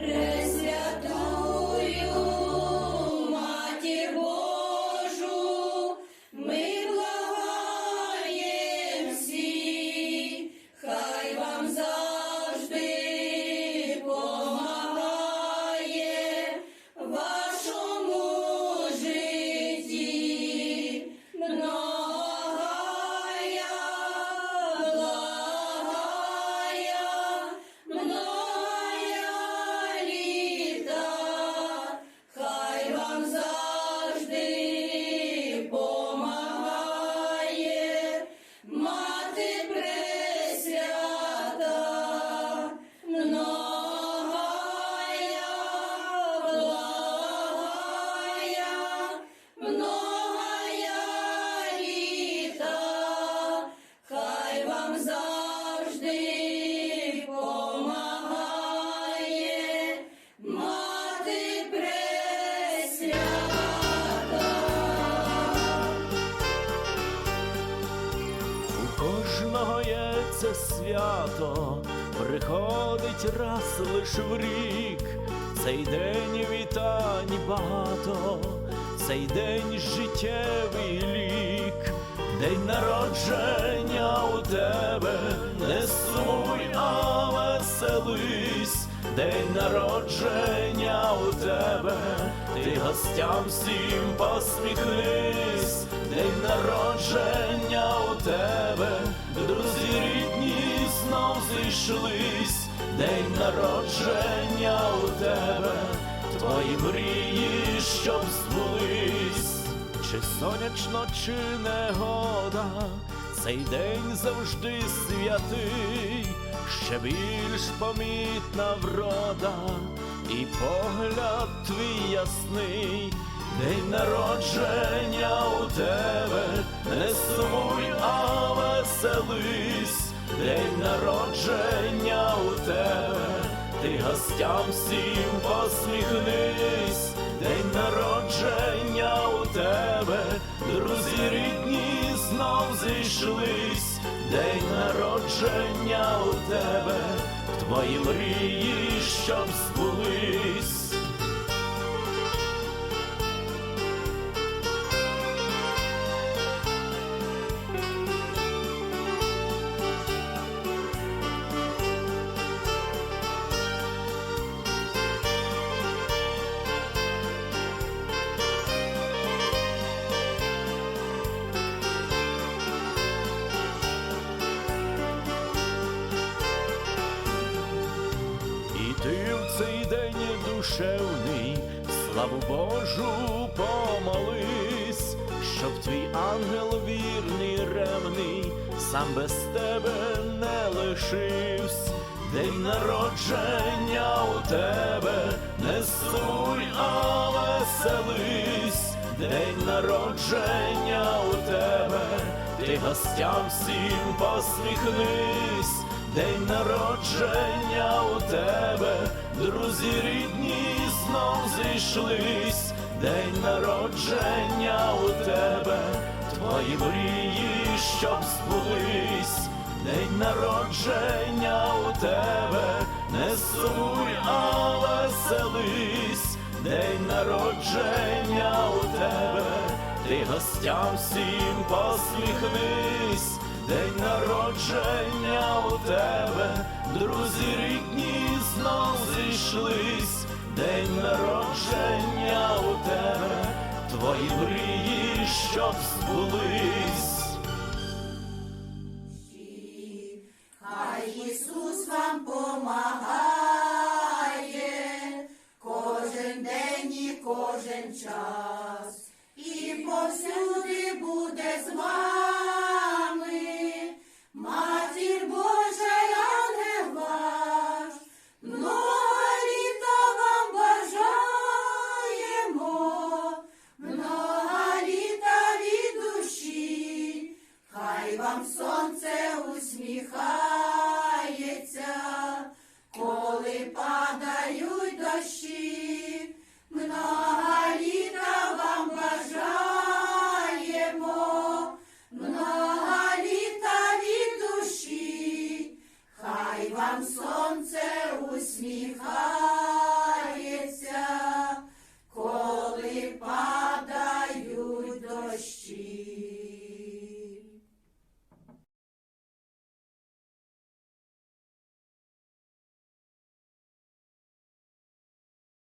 Rey. Це свято, приходить раз лиш в рік, цей день вітань багато, цей день життєвий лік, день народження у тебе, не сумуй, а веселись, день народження у тебе, ти гостям всім посміхнись, знов зійшлись, день народження у тебе, твої мрії, щоб збулись. Чи сонячно, чи негода, цей день завжди святий, ще більш помітна врода, і погляд твій ясний, день народження у тебе, не сумуй, а веселись, день народження у тебе, ти гостям всім посміхнись, день народження у тебе, друзі рідні знов зійшлись, день народження у тебе, твої мрії, щоб збулись. Душевний, славу Божу помолись, щоб твій ангел вірний, ревний, сам без тебе не лишився. День народження у тебе, не сумуй, а веселись, день народження у тебе, ти гостям всім посміхнись, день народження у тебе, друзі рідні знов зійшлись, день народження у тебе, твої мрії, щоб збулись. День народження у тебе, не сумуй, а веселись, день народження у тебе, ти гостям всім посміхнись, день народження у тебе, друзі рідні знов зійшлись, день народження у тебе, твої мрії, щоб збулись. Хай Ісус вам помагає кожен день і кожен час, і повсюди буде з вами, Вам сонце усміхається, коли падають дощі, много літа вам бажаємо, много літа від душі, хай вам сонце усміхається.